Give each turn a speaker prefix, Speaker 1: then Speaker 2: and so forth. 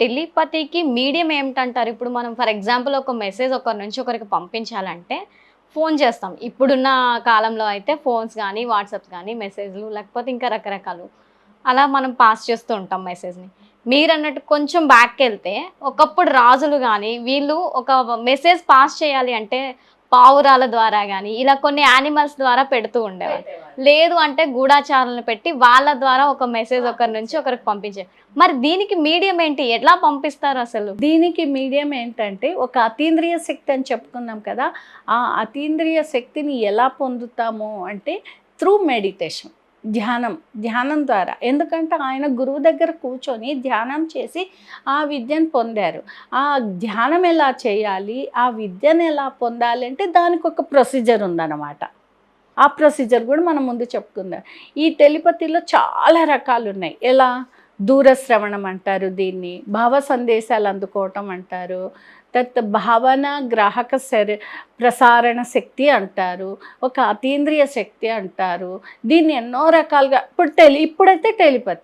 Speaker 1: టెలిపతికి medium ఏమిటంటారు? ఇప్పుడు మనం for example ఒక మెసేజ్ ఒకరి నుంచి ఒకరికి పంపించాలంటే ఫోన్ చేస్తాం. ఇప్పుడున్న కాలంలో అయితే ఫోన్స్ కానీ వాట్సాప్స్ కానీ మెసేజ్లు లేకపోతే ఇంకా రకరకాలు అలా మనం పాస్ చేస్తూ ఉంటాం మెసేజ్ని. మీరు అన్నట్టు కొంచెం బ్యాక్ వెళ్తే ఒకప్పుడు రాజులు కానీ వీళ్ళు ఒక మెసేజ్ పాస్ చేయాలి అంటే పావురాల ద్వారా కానీ ఇలా కొన్ని యానిమల్స్ ద్వారా పెడుతూ ఉండేవారు లేదు అంటే గూఢాచారాలను పెట్టి వాళ్ళ ద్వారా ఒక మెసేజ్ ఒకరి నుంచి ఒకరికి పంపించే. మరి దీనికి మీడియం ఏంటి? ఎట్లా పంపిస్తారు అసలు?
Speaker 2: దీనికి మీడియం ఏంటంటే ఒక అతీంద్రియ శక్తి అని చెప్పుకున్నాం కదా ఆ అతీంద్రియ శక్తిని ఎలా పొందుతాము అంటే త్రూ మెడిటేషన్ ధ్యానం ధ్యానం ద్వారా. ఎందుకంటే ఆయన గురువు దగ్గర కూర్చొని ధ్యానం చేసి ఆ విద్యను పొందారు. ఆ ధ్యానం ఎలా చేయాలి? ఆ విద్యను ఎలా పొందాలి అంటే దానికి ఒక ప్రొసీజర్ ఉందన్నమాట. ఆ ప్రొసీజర్ కూడా మనం ముందు చెప్పుకుందాం ఈ టెలిపతిలో చాలా రకాలు ఉన్నాయి ఎలా? దూరశ్రవణం అంటారు దీన్ని భావ సందేశాలు అందుకోవటం అంటారు. తత్ భావన గ్రాహక శరీ ప్రసారణ శక్తి అంటారు ఒక అతీంద్రియ శక్తి అంటారు. దీన్ని ఎన్నో రకాలుగా ఇప్పుడు టెలి ఇప్పుడైతే టెలిపతి